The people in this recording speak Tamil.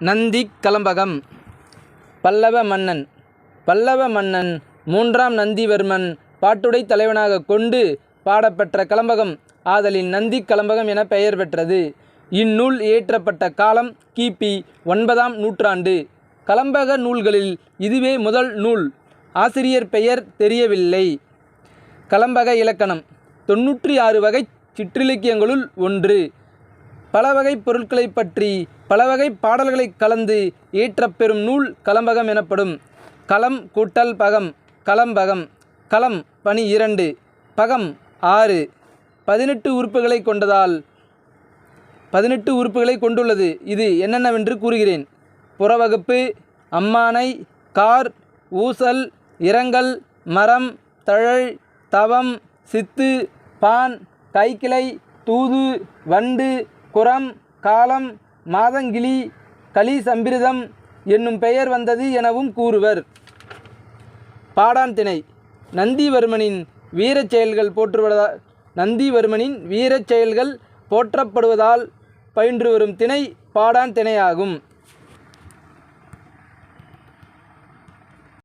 நந்திக் கலம்பகம் பல்லவ மன்னன் பல்லவ மன்னன் மூன்றாம் நந்திவர்மன் பாட்டுடைத் தலைவனாகக் கொண்டு பாடப்பெற்ற கலம்பகம் ஆதலின் நந்திக் கலம்பகம் என பெயர் பெற்றது. இந்நூல் இயற்றப்பட்ட காலம் கிபி ஒன்பதாம் நூற்றாண்டு. கலம்பக நூல்களில் இதுவே முதல் நூல். ஆசிரியர் பெயர் தெரியவில்லை. கலம்பக இலக்கணம் தொன்னூற்றி ஆறு வகைச் சிற்றிலக்கியங்களுள் ஒன்று. பல வகை பொருட்களை பற்றி பல வகை பாடல்களை கலந்து இயற்றப்பெறும் நூல் கலம்பகம் எனப்படும். களம் கூட்டல் பகம் கலம்பகம் களம் பனி இரண்டு பகம் ஆறு பதினெட்டு உறுப்புகளைக் கொண்டதால் பதினெட்டு உறுப்புகளைக் கொண்டுள்ளது. இது என்னென்னவென்று கூறுகிறேன். புறவகுப்பு அம்மானை கார் ஊசல் இரங்கல் மரம் தழல் தவம் சித்து பான் கைக்கிளை தூது வண்டு குரம் காலம் மாதங்கிழி கலிசம்பிரதம் என்னும் பெயர் வந்தது எனவும் கூறுவர். பாடான் திணை: நந்திவர்மனின் வீரச் செயல்கள் போற்றுவதால் நந்திவர்மனின் வீரச் செயல்கள் போற்றப்படுவதால் பயின்றுவரும் திணை பாடான் திணையாகும்.